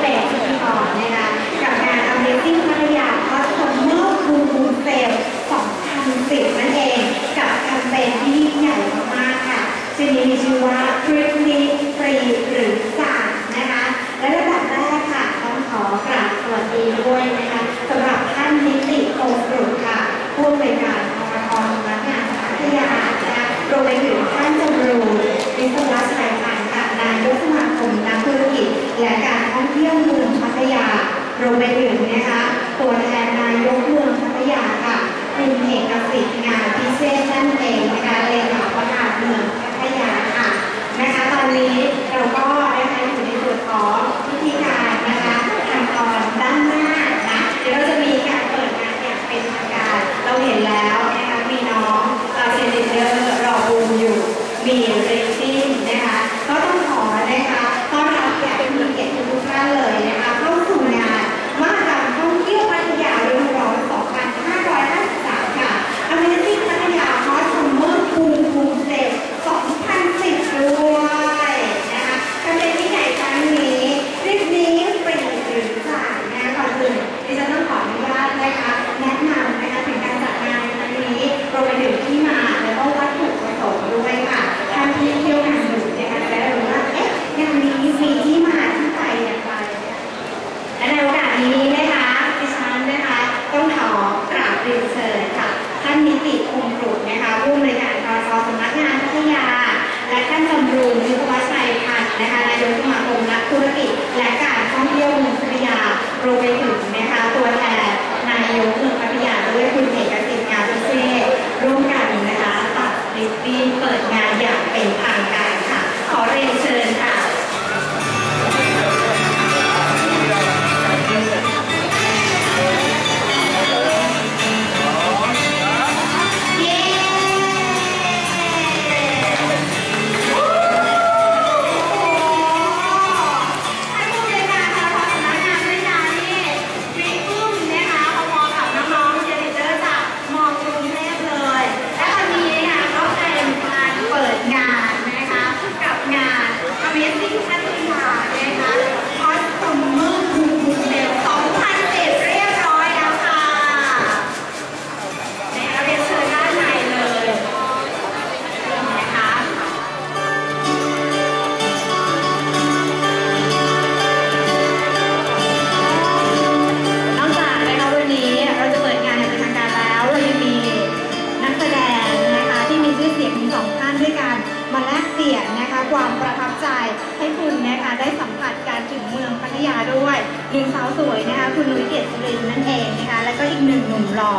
เศษสุดหอมนะคะกับงาน Amazing พัทยา Customer Boom Sale 2010 นั่นเอง กับแคมเปญที่ใหญ่มากๆค่ะจะมีชื่อว่าทริปนี้ฟรีหรือจายนะคะ และระดับแรกค่ะ ต้องขอกราบสวัสดีด้วยนะคะสำหรับท่านนิติโคสุค่ผู้อำนวยการอทพนักงานพัทยานะครวมไรวมไปถึงนะคะตัวแทนนายกเมืองพัทยาค่ะคุณเอกสิทธิ์งานพิเศษนั่นเองนะคะเลขาประธานเมืองพัทยาค่ะนะคะตอนนี้เราก็นะคะอยู่ในส่วนของพิธีการนะคะขั้นตอนด้านหน้านะเดี๋ยวเราจะมีการเปิดงานอย่างเป็นทางการเราเห็นแล้ว รวมไปถึงนะคะตัวแทนนายกเมืองพัทยาด้วยคุณเเสียนนะคะ ความประทับใจให้คุณนะคะได้สัมผัสการถึงเมืองพัทยาด้วยหนึ่งสาวสวยนะคะคุณนุ้ยเกียรติรินนั่นเองนะคะ แล้วก็อีกหนึ่งหนุ่มหล่อ